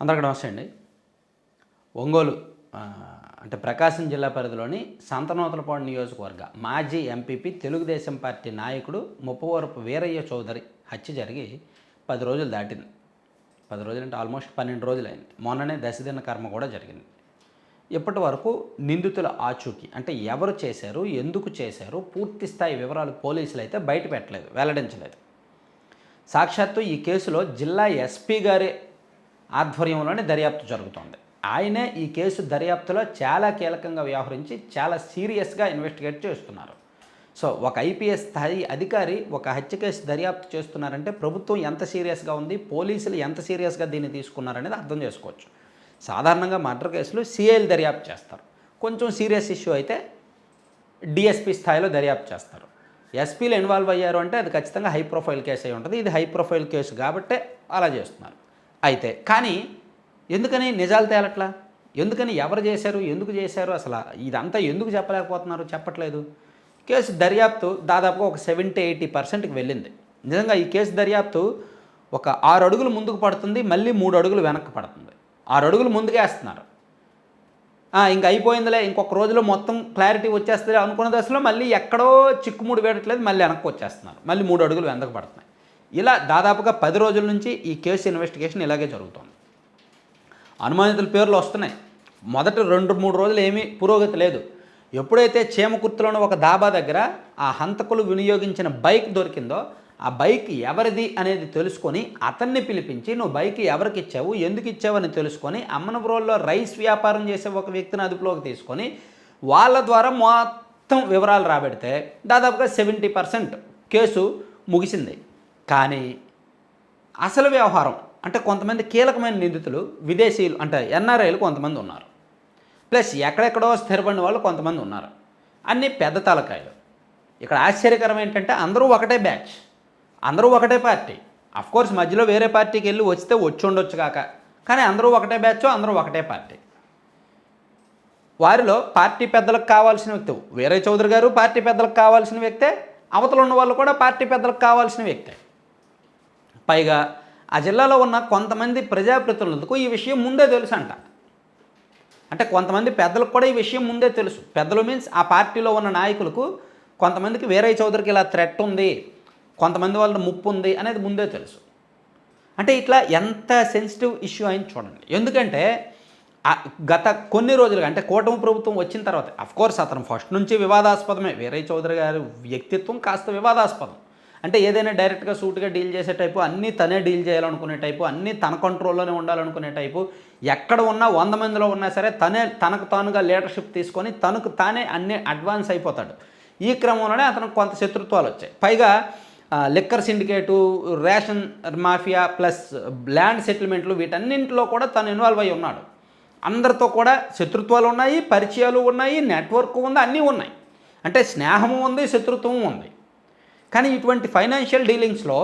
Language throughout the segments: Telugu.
అందరికీ నమస్తే అండి. ఒంగోలు అంటే ప్రకాశం జిల్లా పరిధిలోని సంతనోతలపాడు నియోజకవర్గ మాజీ ఎంపీపీ తెలుగుదేశం పార్టీ నాయకుడు ముప్పవరపు వీరయ్య చౌదరి హత్య జరిగి పది రోజులు దాటింది. పది రోజులు అంటే ఆల్మోస్ట్ పన్నెండు రోజులు అయింది మొన్ననే దశదిన కర్మ కూడా జరిగింది. ఇప్పటి వరకు నిందితుల ఆచూకీ అంటే ఎవరు చేశారు ఎందుకు చేశారు పూర్తి స్థాయి వివరాలు పోలీసులు అయితే బయట పెట్టలేదు వెల్లడించలేదు. సాక్షాత్తు ఈ కేసులో జిల్లా ఎస్పీ గారే ఆధ్వర్యంలోనే దర్యాప్తు జరుగుతోంది. ఆయనే ఈ కేసు దర్యాప్తులో చాలా కీలకంగా వ్యవహరించి చాలా సీరియస్గా ఇన్వెస్టిగేట్ చేస్తున్నారు. సో ఒక ఐపీఎస్ స్థాయి అధికారి ఒక హత్య కేసు దర్యాప్తు చేస్తున్నారంటే ప్రభుత్వం ఎంత సీరియస్గా ఉంది పోలీసులు ఎంత సీరియస్గా దీన్ని తీసుకున్నారనేది అర్థం చేసుకోవచ్చు. సాధారణంగా మర్డర్ కేసులు సిఐలు దర్యాప్తు చేస్తారు. కొంచెం సీరియస్ ఇష్యూ అయితే డిఎస్పీ స్థాయిలో దర్యాప్తు చేస్తారు. ఎస్పీలు ఇన్వాల్వ్ అయ్యారు అంటే అది ఖచ్చితంగా హై ప్రొఫైల్ కేసు అయి ఉంటుంది. ఇది హై ప్రొఫైల్ కేసు కాబట్టే అలా చేస్తున్నారు. అయితే. కానీ ఎందుకని నిజాలు తేలట్లా? ఎందుకని ఎవరు చేశారు? ఎందుకు చేశారు? అసలు ఇదంతా ఎందుకు చెప్పలేకపోతున్నారు? చెప్పట్లేదు. కేసు దర్యాప్తు దాదాపుగా ఒక సెవెంటీ ఎయిటీ పర్సెంట్కి వెళ్ళింది. నిజంగా ఈ కేసు దర్యాప్తు ఒక ఆరు అడుగులు ముందుకు పడుతుంది మళ్ళీ మూడు అడుగులు వెనక్కి పడుతుంది. ఆరు అడుగులు ముందుకేస్తున్నారు ఇంక అయిపోయిందిలే ఇంకొక రోజులో మొత్తం క్లారిటీ వచ్చేస్తుంది అనుకున్న దశలో మళ్ళీ ఎక్కడో చిక్కుముడి పెట్టట్లేదు మళ్ళీ వెనక్కి వచ్చేస్తున్నారు. మళ్ళీ మూడు అడుగులు వెనక్కి పడుతున్నాయి. ఇలా దాదాపుగా పది రోజుల నుంచి ఈ కేసు ఇన్వెస్టిగేషన్ ఇలాగే జరుగుతోంది. అనుమానితుల పేర్లు వస్తున్నాయి. మొదట రెండు మూడు రోజులు ఏమీ పురోగతి లేదు. ఎప్పుడైతే చీమకుర్తిలోని ఒక దాబా దగ్గర ఆ హంతకులు వినియోగించిన బైక్ దొరికిందో ఆ బైక్ ఎవరిది అనేది తెలుసుకొని అతన్ని పిలిపించి నువ్వు బైక్ ఎవరికి ఇచ్చావు ఎందుకు ఇచ్చావు అని తెలుసుకొని అమ్మనపురంలో రైస్ వ్యాపారం చేసే ఒక వ్యక్తిని అదుపులోకి తీసుకొని వాళ్ళ ద్వారా మొత్తం వివరాలు రాబెడితే దాదాపుగా సెవెంటీ పర్సెంట్ కేసు ముగిసింది. కానీ అసలు వ్యవహారం అంటే కొంతమంది కీలకమైన నిందితులు విదేశీయులు అంటే ఎన్ఆర్ఐలు కొంతమంది ఉన్నారు. ప్లస్ ఎక్కడెక్కడో స్థిరపడిన వాళ్ళు కొంతమంది ఉన్నారు. అన్నీ పెద్ద తలకాయలు. ఇక్కడ ఆశ్చర్యకరం ఏంటంటే అందరూ ఒకటే బ్యాచ్. అందరూ ఒకటే పార్టీ. కోర్స్ మధ్యలో వేరే పార్టీకి వెళ్ళి వస్తే వచ్చి ఉండొచ్చు కాక. కానీ అందరూ ఒకటే బ్యాచ్ అందరూ ఒకటే పార్టీ. వారిలో పార్టీ పెద్దలకు కావాల్సిన వ్యక్తి వీరయ్య చౌదరి గారు పార్టీ పెద్దలకు కావాల్సిన వ్యక్తే అవతల ఉన్న వాళ్ళు కూడా పార్టీ పెద్దలకు కావాల్సిన వ్యక్తే. పైగా ఆ జిల్లాలో ఉన్న కొంతమంది ప్రజాప్రతినిధులకు ఈ విషయం ముందే తెలుసు అంట అంటే కొంతమంది పెద్దలకు కూడా ఈ విషయం ముందే తెలుసు. పెద్దలు మీన్స్ ఆ పార్టీలో ఉన్న నాయకులకు కొంతమందికి వేరే చౌదరికి ఇలా థ్రెట్ ఉంది కొంతమంది వాళ్ళ ముప్పు ఉంది అనేది ముందే తెలుసు. అంటే ఇట్లా ఎంత సెన్సిటివ్ ఇష్యూ అయింది చూడండి. ఎందుకంటే గత కొన్ని రోజులుగా అంటే కూటమి ప్రభుత్వం వచ్చిన తర్వాత అఫ్కోర్స్ అతను ఫస్ట్ నుంచి వివాదాస్పదమే. వీరయ్య చౌదరి గారి వ్యక్తిత్వం కాస్త వివాదాస్పదం. అంటే ఏదైనా డైరెక్ట్గా సూట్గా డీల్ చేసే టైపు అన్నీ తనే డీల్ చేయాలనుకునే టైపు అన్నీ తన కంట్రోల్లోనే ఉండాలనుకునే టైపు ఎక్కడ ఉన్నా వంద మందిలో ఉన్నా సరే తనే తనకు తానుగా లీడర్షిప్ తీసుకొని తనకు తానే అన్ని అడ్వాన్స్ అయిపోతాడు. ఈ క్రమంలోనే అతనికి కొంత శత్రుత్వాలు వచ్చాయి. పైగా liquor syndicate ration mafia plus land సెటిల్మెంట్లు వీటన్నింటిలో కూడా తను ఇన్వాల్వ్ అయి ఉన్నాడు. అందరితో కూడా శత్రుత్వాలు ఉన్నాయి పరిచయాలు ఉన్నాయి నెట్వర్క్ ఉంది అన్నీ ఉన్నాయి. అంటే స్నేహము ఉంది శత్రుత్వం ఉంది. కానీ ఇటువంటి ఫైనాన్షియల్ డీలింగ్స్లో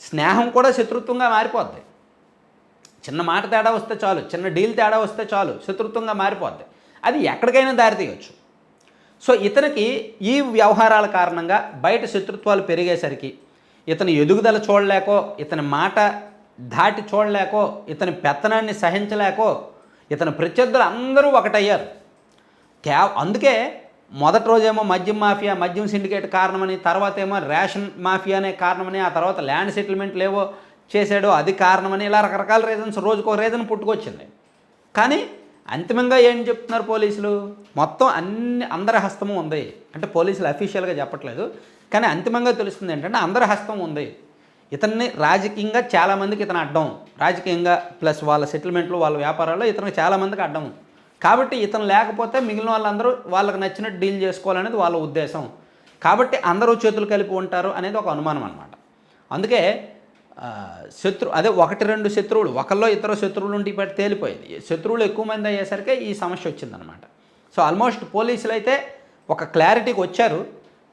స్నేహం కూడా శత్రుత్వంగా మారిపోద్ది. చిన్న మాట తేడా వస్తే చాలు చిన్న డీల్ తేడా వస్తే చాలు శత్రుత్వంగా మారిపోద్ది. అది ఎక్కడికైనా దారి తీయచ్చు. సో ఇతనికి ఈ వ్యవహారాల కారణంగా బయట శత్రుత్వాలు పెరిగేసరికి ఇతని ఎదుగుదల చూడలేకో ఇతని మాట దాటి చూడలేకో ఇతని పెత్తనాన్ని సహించలేకో ఇతని ప్రత్యర్థులు అందరూ ఒకటయ్యారు. కే అందుకే మొదటి రోజేమో మద్యం మాఫియా మద్యం సిండికేట్ కారణమని తర్వాత ఏమో రేషన్ మాఫియానే కారణమని ఆ తర్వాత ల్యాండ్ సెటిల్మెంట్ లేవో చేశాడో అది కారణమని ఇలా రకరకాల రీజన్స్ రోజుకో రీజన్ పుట్టుకొచ్చింది. కానీ అంతిమంగా ఏం చెప్తున్నారు పోలీసులు? మొత్తం అన్ని అందరి హస్తము ఉంది. అంటే పోలీసులు అఫీషియల్గా చెప్పట్లేదు. కానీ అంతిమంగా తెలుస్తుంది ఏంటంటే అందరి హస్తం ఉంది. ఇతన్ని రాజకీయంగా చాలామందికి ఇతను అడ్డం. రాజకీయంగా ప్లస్ వాళ్ళ సెటిల్మెంట్లు వాళ్ళ వ్యాపారాల్లో ఇతనికి చాలామందికి అడ్డం కాబట్టి ఇతను లేకపోతే మిగిలిన వాళ్ళందరూ వాళ్ళకి నచ్చినట్టు డీల్ చేసుకోవాలనేది వాళ్ళ ఉద్దేశం. కాబట్టి అందరూ చేతులు కలిపి ఉంటారు అనేది ఒక అనుమానం అనమాట అందుకే శత్రు అదే ఒకటి రెండు శత్రువులు ఒకళ్ళో ఇతర శత్రువులు ఉండి ఇప్పటి తేలిపోయింది. శత్రువులు ఎక్కువ మంది అయ్యేసరికి ఈ సమస్య వచ్చిందనమాట సో ఆల్మోస్ట్ పోలీసులు అయితే ఒక క్లారిటీకి వచ్చారు.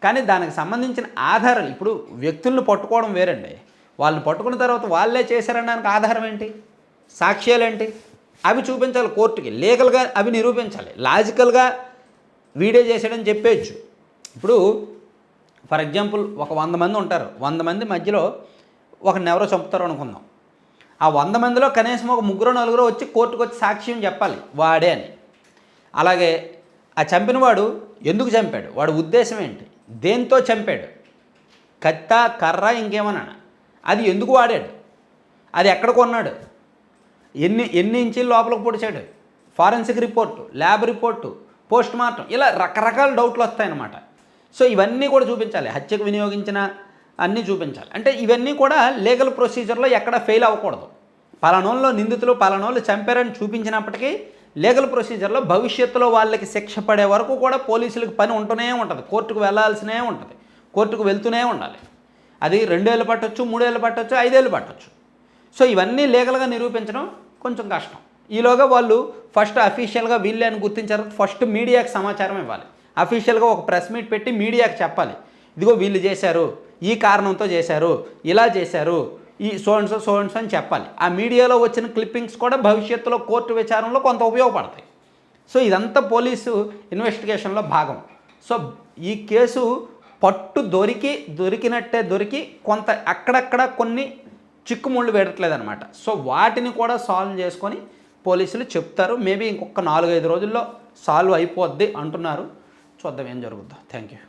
కానీ దానికి సంబంధించిన ఆధారాలు ఇప్పుడు వ్యక్తులను పట్టుకోవడం వేరండి. వాళ్ళని పట్టుకున్న తర్వాత వాళ్ళే చేశారనడానికి ఆధారం ఏంటి? సాక్ష్యాలు ఏంటి అవి చూపించాలి కోర్టుకి. లీగల్గా అవి నిరూపించాలి. లాజికల్గా వీడియో చేశాడని చెప్పేయచ్చు. ఇప్పుడు ఫర్ ఎగ్జాంపుల్ ఒక వంద మంది ఉంటారు. వంద మంది మధ్యలో ఒకరిని ఎవరో చంపుతారు అనుకుందాం. ఆ వంద మందిలో కనీసం ఒక ముగ్గురు నలుగురు వచ్చి కోర్టుకు వచ్చి సాక్ష్యం చెప్పాలి. వాడే అని. అలాగే ఆ చంపినవాడు ఎందుకు చంపాడు? వాడు ఉద్దేశం ఏంటి? దేంతో చంపాడు? కత్త కర్ర ఇంకేమన్నా అది ఎందుకు వాడాడు? అది ఎక్కడ కొన్నాడు? ఎన్ని ఎన్ని ఇంచీలు లోపలికి పొడిచాడు? Forensic report lab report post mortem ఇలా రకరకాల డౌట్లు వస్తాయన్నమాట. సో ఇవన్నీ కూడా చూపించాలి. హత్యకు వినియోగించిన అన్నీ చూపించాలి. అంటే ఇవన్నీ కూడా లీగల్ ప్రొసీజర్లో ఎక్కడ ఫెయిల్ అవ్వకూడదు. పలానోళ్ళు నిందితులు పలానోళ్ళు చంపారని చూపించినప్పటికీ లీగల్ ప్రొసీజర్లో భవిష్యత్తులో వాళ్ళకి శిక్ష పడే వరకు కూడా పోలీసులకు పని ఉంటూనే ఉంటుంది. కోర్టుకు వెళ్ళాల్సినే ఉంటుంది. కోర్టుకు వెళ్తూనే ఉండాలి. అది రెండేళ్ళు పట్టొచ్చు మూడేళ్ళు పట్టొచ్చు ఐదేళ్ళు పట్టొచ్చు. సో ఇవన్నీ లీగల్గా నిరూపించడం కొంచెం కష్టం. ఈలోగా వాళ్ళు ఫస్ట్ అఫీషియల్గా వీళ్ళే అని గుర్తించారు. ఫస్ట్ మీడియాకి సమాచారం ఇవ్వాలి. అఫీషియల్గా ఒక ప్రెస్ మీట్ పెట్టి మీడియాకి చెప్పాలి. ఇదిగో వీళ్ళు చేశారు ఈ కారణంతో చేశారు ఇలా చేశారు ఈ సోన్సో సోన్సో అని చెప్పాలి. ఆ మీడియాలో వచ్చిన క్లిప్పింగ్స్ కూడా భవిష్యత్తులో కోర్టు విచారంలో కొంత ఉపయోగపడతాయి. సో ఇదంతా పోలీసు ఇన్వెస్టిగేషన్లో భాగం. సో ఈ కేసు పట్టు దొరికి దొరికినట్టే దొరికి కొంత అక్కడక్కడ కొన్ని చిక్కుముళ్ళు అనమాట సో వాటిని కూడా సాల్వ్ చేసుకొని పోలీసులు చెప్తారు. మేబీ ఇంకొక నాలుగైదు రోజుల్లో సాల్వ్ అయిపోద్ది అంటున్నారు. చూద్దాం ఏం జరుగుద్దో. Thank you.